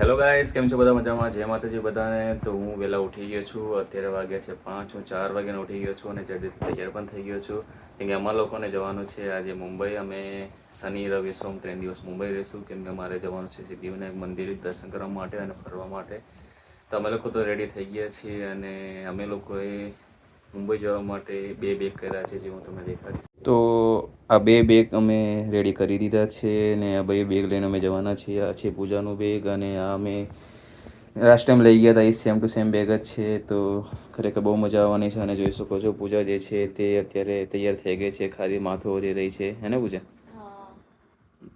Hello guys કેમ છો બધા? મજામાં? જય માતાજી બધાને. તો હું વહેલા ઉઠી ગયો છું. અત્યારે વાગ્યા છે પાંચ, હું ચાર વાગ્યાને ઉઠી ગયો છું અને જલ્દીથી તૈયાર પણ થઈ ગયો છું. કેમ કે અમારા લોકોને જવાનું છે આજે મુંબઈ. અમે શનિ, રવિ, સોમ ત્રણ દિવસ મુંબઈ રહીશું. કેમ કે અમારે જવાનું છે સિદ્ધિવિનાયક મંદિર દર્શન કરવા માટે અને ફરવા માટે. તો અમે લોકો તો રેડી થઈ ગયા છીએ અને અમે લોકોએ મુંબઈ જવા માટે બે બેગ કર્યા છે જે હું તમને દેખાડીશ. તો આ બે બેગ અમે રેડી કરી દીધા છે ને આ બે બેગ લઈને અમે જવાના છીએ. આ છે પૂજાનું બેગ અને આ અમે લાસ્ટ ટાઈમ લઈ ગયા હતા એ સેમ ટુ સેમ બેગ જ છે. તો ખરેખર બહુ મજા આવવાની છે અને જોઈ શકો છો પૂજા જે છે તે અત્યારે તૈયાર થઈ ગઈ છે ખાલી માથું ઓરી રહી છે. હે ને પૂજા?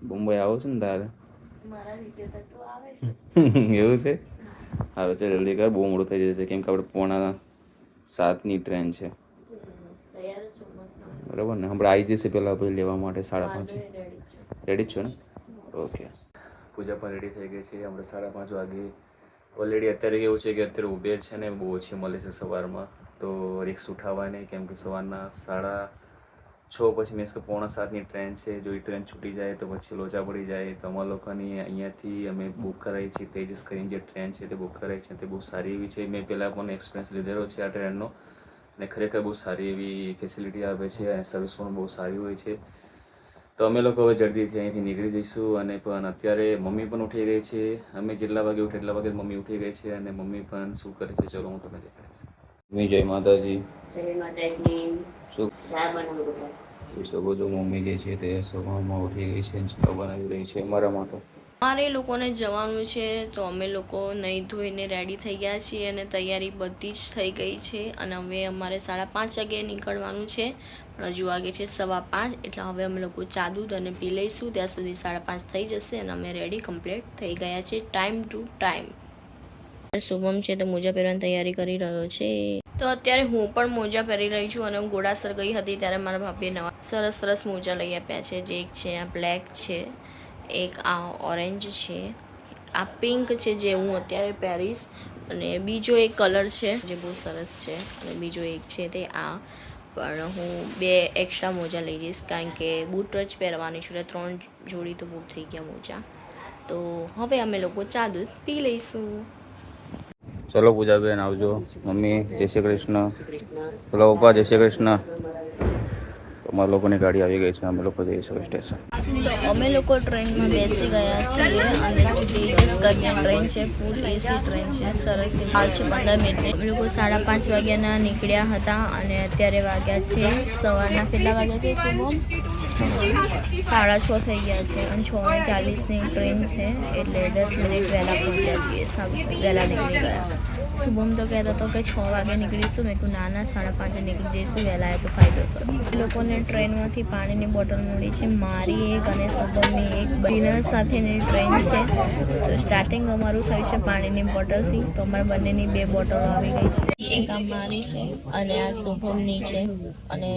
મુંબઈ આવો છો ને તારે? મારા વીડિયો તો તું આવે છે. એવું છે? હવે ચાલ જલ્દી કર બહુ મોડું થઈ જશે. કેમ કે આપણે પોણા સાતની ટ્રેન છે. બરાબર ને? હમણાં આવી જશે પહેલાં ભાઈ લેવા માટે સાડા પાંચે. રેડી જ છો. ને? ઓકે પૂજા પણ રેડી થઈ ગઈ છે. હમણાં સાડા પાંચ વાગે ઓલરેડી અત્યારે એવું છે કે અત્યારે ઉબેર છે ને બહુ ઓછી મળે છે સવારમાં. તો રિક્સ ઉઠાવાય નહીં કેમ કે સવારના સાડા છ પછી મેં પોણા સાતની ટ્રેન છે જો એ ટ્રેન છૂટી જાય તો પછી લોચા પડી જાય. તો અમારા લોકોની અહીંયાથી અમે બુક કરાવી છીએ તેજસ કરીને જે ટ્રેન છે તે બુક કરાવી છે તે બહુ સારી એવી છે. મેં પહેલાં પણ એક્સપિરિયન્સ લીધેલો છે આ ટ્રેનનો અને ખરેખર બહુ સારી એવી ફેસિલિટી આપે છે અને સર્વિસ પણ બહુ સારી હોય છે. તો અમે લોકો હવે જલ્દીથી અહીંથી નીકળી જઈશું અને પણ અત્યારે મમ્મી પણ ઉઠી ગઈ છે. અમે જેટલા વાગે ઉઠે એટલા વાગે મમ્મી ઉઠી ગઈ છે અને મમ્મી પણ શું કરે છે ચલો હું તમને દેખાડીશ. જય માતાજી. જય માતાજી. શું? જોઈ શકો છો મમ્મી જે છે તે સવારમાં ઉઠી ગઈ છે ચા બનાવી રહી છે અમારા માટે. મારે લોકોને જવાનું છે તો અમે લોકો નહીં ધોઈને રેડી થઈ ગયા છીએ અને તૈયારી બધી જ થઈ ગઈ છે અને હવે અમારે સાડા પાંચ વાગે નીકળવાનું છે. પણ હજુ વાગે છે સવા પાંચ એટલે હવે અમે લોકો ચા દૂધ અને પી લઈશું. ત્યાં સુધી સાડા પાંચ થઈ જશે અને અમે રેડી કમ્પ્લીટ થઈ ગયા છે. ટાઈમ ટુ ટાઈમ શુભમ છે તો મોજા પહેરવાની તૈયારી કરી રહ્યો છે. તો અત્યારે હું પણ મોજા પહેરી રહી છું અને હું ઘોડાસર ગઈ હતી ત્યારે મારા ભાભીએ નવા સરસ સરસ મોજા લઈ આપ્યા છે. જે એક છે, આ બ્લેક છે, એક આ ઓરેન્જ છે, આ પિંક છે જે હું અત્યારે પહેરીશ અને બીજો એક કલર છે જે બહુ સરસ છે અને બીજો એક છે તે આ. પણ હું બે એક્સ્ટ્રા મોજા લઈ જઈશ કારણ કે બૂટ જ પહેરવાની છું એટલે ત્રણ જોડી તો બહુ થઈ ગયા મોજા. તો હવે અમે લોકો ચા દૂધ પી લઈશું. ચલો પૂજાબેન, આવજો. મમ્મી, જય શ્રી કૃષ્ણ. ચલો પપ્પા, જય શ્રી કૃષ્ણ. અમારા લોકોની ગાડી આવી ગઈ છે, અમે લોકો જઈશું સ્ટેશન. અમે લોકો ટ્રેનમાં બેસી ગયા છીએ અને તેજસ કરીને ટ્રેન છે, ફૂલ એસી ટ્રેન છે, સરસ. હાલ છે, પંદર મિનિટ. અમે લોકો સાડા પાંચ વાગ્યાના નીકળ્યા હતા અને અત્યારે વાગ્યા છે સવારના કેટલા વાગ્યા છે શુભમ સાડા છ થઈ ગયા છે અને છ ને ચાલીસની ટ્રેન છે એટલે દસ મિનિટ વહેલા પહોંચ્યા છીએ. વહેલા નીકળી ગયા. શુભમ તો કહેતો હતો કે છ વાગે નીકળીશું. મેં કહ્યું ના ના, સાડા પાંચે નીકળી જઈશું. વહેલા એ તો ફાયદો એ લોકોને ટ્રેનમાંથી પાણીની બોટલ મળી છે. મારી એક અને શુભમની એક ડિનર સાથેની ટ્રેન છે. તો સ્ટાર્ટિંગ અમારું થયું છે પાણીની બોટલથી. તો અમારા બંનેની બે બોટલો આવી ગઈ છે. એક મારી છે અને આ શુભમની છે. અને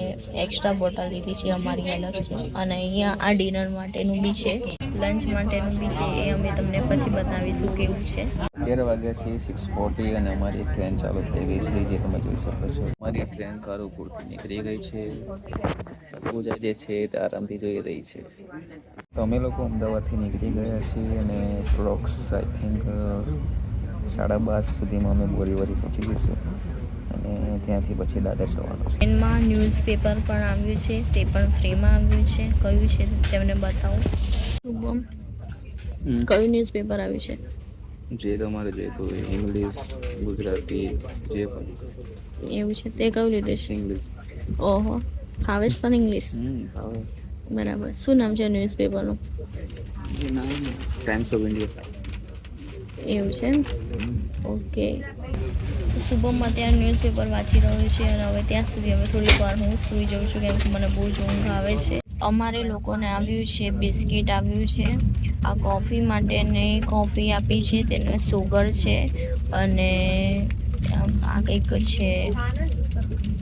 એક્સ્ટ્રા બોટલ લીધી છે અમારી અલગ છે અને અહીંયા આ ડિનર માટેનું બી છે. લંચ માટેનું બી છે. એ અમે તમને પછી બતાવીશું કેવું છે. અગિયાર વાગ્યા છે સિક્સ ફોર્ટી અને અમારી ટ્રેન ચાલુ થઈ ગઈ છે, જે તમે જોઈ શકો છો. અમારી ટ્રેન કારુપુરથી નીકળી ગઈ છે. પૂજા જે છે તે આરામથી જોઈ રહી છે. તો અમે લોકો અમદાવાદથી નીકળી ગયા છીએ અને પ્રોક્સ આઈ થિંક સાડા બાર સુધીમાં અમે બોરીવરી પહોંચી જઈશું. અને ત્યાંથી પછી દાદર જવાનું છે. ટ્રેનમાં ન્યૂઝપેપર પણ આવ્યું છે તે પણ ફ્રીમાં આવ્યું છે. કયું છે તેમને બતાવો. શુભમ. કયું ન્યૂઝપેપર આવ્યું છે? જે તમારે જોઈતું હોય ઇંગ્લિશ ગુજરાતી જે પણ. એવું છે તે કયું લીધે છે? ઇંગ્લિશ ઓહો ફાવે છે પણ ઇંગ્લિશ બરાબર. શું નામ છે ન્યૂઝપેપરનું ટાઈમ્સ ઓફ ઇન્ડિયા એવું છે? ઓકે. શુભમ અત્યારે ન્યૂઝપેપર વાંચી રહ્યો છે અને હવે ત્યાં સુધી હવે થોડીક વાર હું સૂઈ જાઉં છું કેમ કે મને બહુ જ ઊંઘ આવે છે. અમારે લોકોને આવ્યું છે, બિસ્કિટ આવ્યું છે. આ કોફી માટેની કોફી આપી છે તેને સુગર છે અને આ કંઈક છે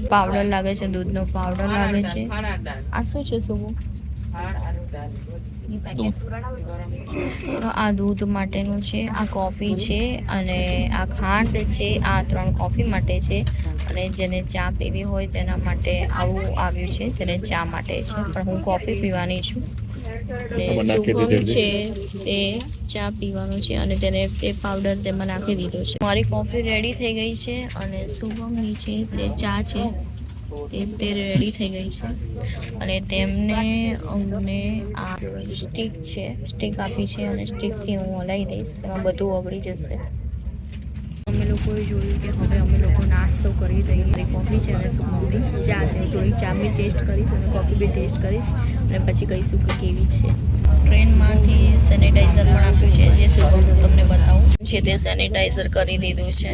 પાવડર લાગે છે, દૂધનો પાવડર લાગે છે. આ શું છે, શુભમ? તો આ દૂધ માટેનું છે આ કોફી છે અને આ ખાંડ છે આ ત્રણ કોફી માટે છે અને જેને ચા પીવી હોય તેના માટે આવું આવ્યું છે તેને ચા માટે છે. પણ હું કોફી પીવાની છું. અને શુભમ છે તે ચા પીવાનું છે અને તેને તે પાવડર તેમાં નાખી દીધો છે. મારી કોફી રેડી થઈ ગઈ છે અને શુભમની છે તે ચા છે. તે તે રેડી થઈ ગઈ છે. અને તેમને અમને આ સ્ટીક છે સ્ટીક આપી છે અને સ્ટીકથી હું હલાવી દઈશ. તેમાં બધું ઓગળી જશે. અમે લોકોએ જોયું કે હવે અમે લોકો નાસ્તો કરી દઈએ. કોફી છે અને સુગંધી ચા છે. થોડી ચા બી ટેસ્ટ કરીશ અને કોફી બી ટેસ્ટ કરીશ. અને પછી કહીશું કે કેવી છે. ટ્રેનમાંથી સેનિટાઈઝર પણ આપ્યું છે. જે શુભમ તમને બતાવું. છે તે સેનિટાઈઝર કરી દીધું છે.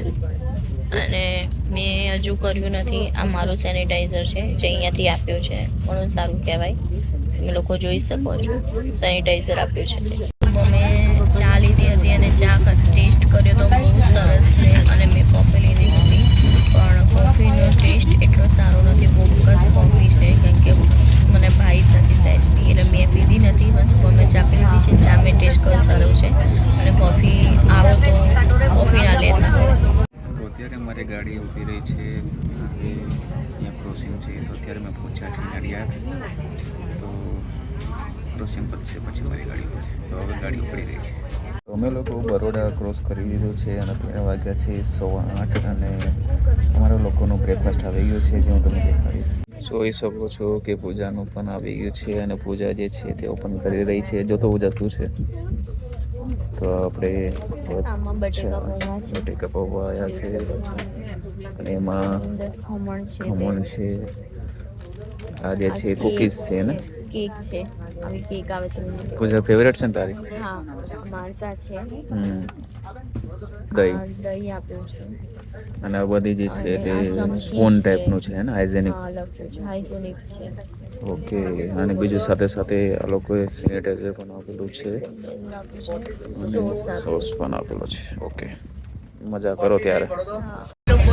અને મેં હજુ કર્યું નથી. આ મારું સેનિટાઈઝર છે, જે અહીંયાથી આપ્યું છે. ઘણું સારું કહેવાય. તમે લોકો જોઈ શકો છો. સેનિટાઈઝર આપ્યું છે. અમે ચા લીધી હતી અને ચા ટેસ્ટ કર્યો તો બહુ સરસ છે અને મેં કોફી લીધી હતી. પણ કોફીનો ટેસ્ટ એટલો સારો નથી બોકસ કોફી છે. કેમ કે મને ભાઈ જ નથી સહેજ બી એટલે મેં પીધી નથી. બસ અમે ચા પી લીધી છે. ચા મેં ટેસ્ટ કર્યો ગાડી છે અહીંયા ક્રોસિંગ છે તો અત્યારે મેં પહોંચ્યા છે નડિયાદ. તો ક્રોસિંગ પતશે પછી મારી ગાડી પહોંચે તો હવે ગાડી ઉપડી રહી છે. તો અમે લોકો બરોડા ક્રોસ કરી દીધું છે અને અત્યારે વાગ્યા છે સવા આઠ અને અમારા લોકોનો બ્રેકફાસ્ટ આવી ગયો છે જે હું તમને દેખાડીશ. જોઈ શકો છો કે પૂજાનું પણ આવી ગયું છે અને પૂજા જે છે તે ઓપન કરી રહી છે. જો તો પૂજા શું છે? તો આપણે બટેકા પૌવા આવ્યા છે. અને એમાં ખમણ છે. આ જે છે કુકીઝ છે ને કેક છે. આવી કેક આવે છે પૂજા ફેવરેટ છે ને તારી? હા માણસા છે. હમ. દહીં. દહીં આપ્યું છે. અને આ બધી જે છે તે સ્પોન ટાઈપનું છે ને? હાઇજેનિક હાઇજેનિક છે. ઓકે. અને બીજું સાથે સાથે આ લોકોએ સેનિટાઈઝર પણ આપેલું છે. અને સોસ પણ આપેલો છે. ઓકે. મજા કરો ત્યારે.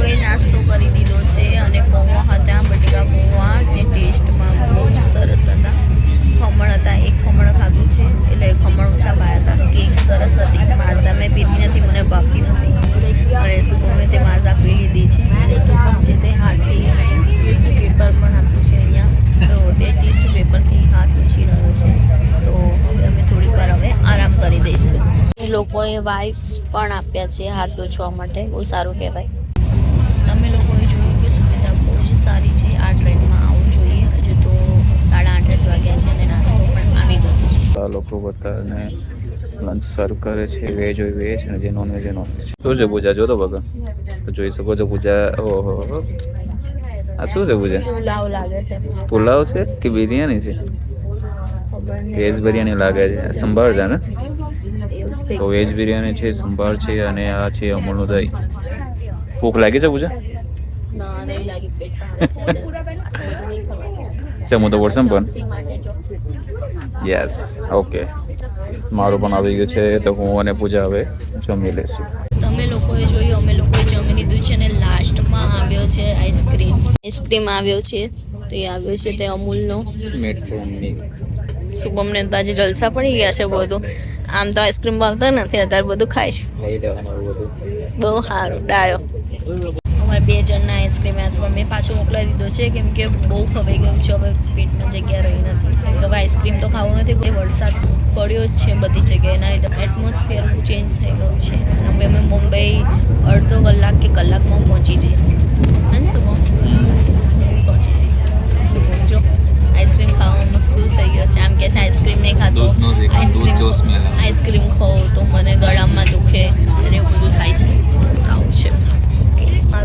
લોકોએ નાસ્તો કરી દીધો છે અને પૌવા હતા, બટેકા પૌવા તે ટેસ્ટમાં બહુ જ સરસ હતા. ખમણ હતા, એક ખમણ ખાધું છે, એટલે ખમણ ઓછા પાયા હતા. કેક સરસ હતી માઝા મેં પીધી નથી, મને ભાવતી નથી. અને સુગમે તે માઝા પી લીધી છે. અને સુગમ છે તે હાથથી ટીસ્યુ પેપર પણ આપ્યું છે અહીંયા, તો તે ટીસ્યુ પેપરથી હાથ ઉછી રહ્યો છે. તો અમે થોડીક વાર હવે આરામ કરી દઈશું. લોકોએ વાઇફ્સ પણ આપ્યા છે, હાથ ધોવા માટે. બહુ સારું કહેવાય. આ લંચ સર્વ કરે છે વેજ હોય વેજ અને જે નોન વેજ હોય નોન વેજ શું છે પૂજા? જો તો ભગવાન તો જોઈ શકો છો પૂજા. ઓહો. આ શું છે પૂજા? પુલાવ છે કે બિરયાની છે? વેજ બિરયાની લાગે છે. સંભાળ છે ને? તો વેજ બિરયાની છે સંભાળ છે અને આ છે અમૂલનું દહીં. ભૂખ લાગી છે પૂજા. જમું તો વોટ્સઅપ પણ યસ ઓકે મારું પણ આવી ગયું છે તો હું અને પૂજા હવે જમી લઈશું. તમે લોકોએ જોયું અમે લોકોએ જમી લીધું છે અને લાસ્ટમાં આવ્યો છે આઈસ્ક્રીમ આઈસ્ક્રીમ આવ્યો છે તે આવ્યો છે તે અમૂલનો. શુભમને તો આજે જલસા પડી ગયા છે બધું આમ તો આઈસ્ક્રીમ ભાવતા નથી અત્યારે બધું બધું. બહુ સારું ડાયો. બે જણના આઈસ્ક્રીમ હતા મેં પાછો મોકલાવી દીધો છે. કેમ કે બહુ ખવાઈ ગયું છે હવે પેટમાં જગ્યા રહી નથી. હવે આઈસ્ક્રીમ તો ખાવું નથી કોઈ વરસાદ પડ્યો જ છે બધી જગ્યાએ. એના લીધે એટમોસ્ફિયર ચેન્જ થઈ ગયું છે. હવે અમે મુંબઈ અડધો કલાક કે કલાકમાં પહોંચી જઈશું. અને શુભમ પહોંચી જઈશું. શુભમ જો આઈસ્ક્રીમ ખાવામાં મુશ્કેલ થઈ ગયો છે. આમ કે છે આઈસ્ક્રીમ નહીં ખાતો આઈસ્ક્રીમ આઈસ્ક્રીમ ખાઉં તો મને ગળામાં દુખે અને એવું બધું થાય છે.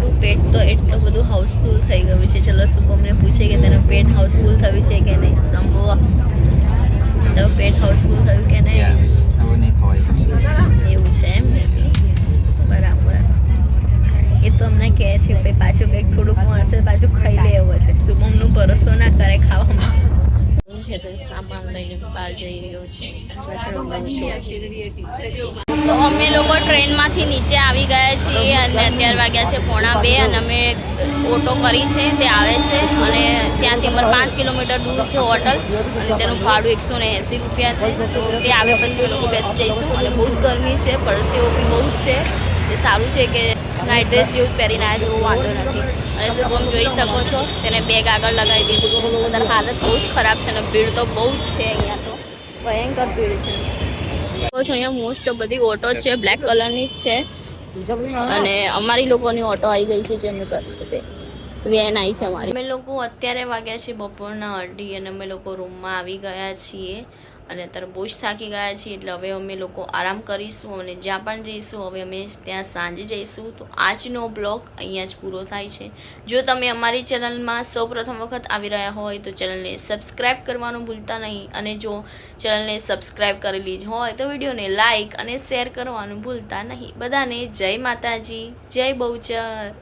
મારું પેટ તો એટલું બધું હાઉસફુલ થઈ ગયું છે. ચલો શુભમને પૂછે કે તેનું પેટ હાઉસફુલ થયું છે કે નહીં? શંભુ તો પેટ હાઉસફુલ થયું કે નહીં? એવું છે એમ ને? બરાબર. એ તો અમને કહે છે ભાઈ પાછું કંઈક થોડુંક હશે પાછું ખાઈ લે એવું છે. શુભમનું ભરોસો ના કરે ખાવામાં. છે તો સામાન લઈને બહાર જઈ રહ્યો છે. અમે લોકો ટ્રેનમાંથી નીચે આવી ગયા છીએ અને અત્યાર વાગ્યા છે પોણા બે અને અમે ઓટો કરી છે, તે આવે છે અને ત્યાંથી અમારે પાંચ કિલોમીટર દૂર છે હોટલ અને તેનું ભાડું એકસો ને એંસી રૂપિયા છે. તો તે આવે પછી અમે લોકો બેસી જઈશું અને બહુ જ ગરમી છે પડસીઓ બી બહુ જ છે. તે સારું છે કે નાઇટ ડ્રેસ જેવું પહેરીને આવ્યા છે વાંધો નથી. અને શુભમ જોઈ શકો છો, તેને બેગ આગળ લગાવી દીધું અત્યારે હાલત બહુ જ ખરાબ છે અને ભીડ તો બહુ જ છે અહીંયા તો. ભયંકર ભીડ છે અહીંયા મોસ્ટ બધી ઓટો છે બ્લેક કલરની જ છે. અને અમારી લોકોની ઓટો આવી ગઈ છે, જે અમે કરી છે વેન આવી છે અમારી. અમે લોકો અત્યારે વાગ્યા છે બપોરના અઢી અને અમે લોકો રૂમમાં આવી ગયા છીએ. અને અત્યારે જ થાકી ગયા છીએ, એટલે હવે અમે લોકો આરામ કરીશું અને જ્યાં પણ જઈશું, હવે અમે ત્યાં સાંજે જઈશું. તો આજનો બ્લોગ અહીંયા જ પૂરો થાય છે. જો તમે અમારી ચેનલમાં સૌ પ્રથમ વખત આવી રહ્યા હોય, તો ચેનલને સબસ્ક્રાઈબ કરવાનું ભૂલતા નહીં. અને જો ચેનલને સબસ્ક્રાઈબ કરેલી જ હોય, તો વિડીયોને લાઇક અને શેર કરવાનું ભૂલતા નહીં. બધાને જય માતાજી, જય બહુચર.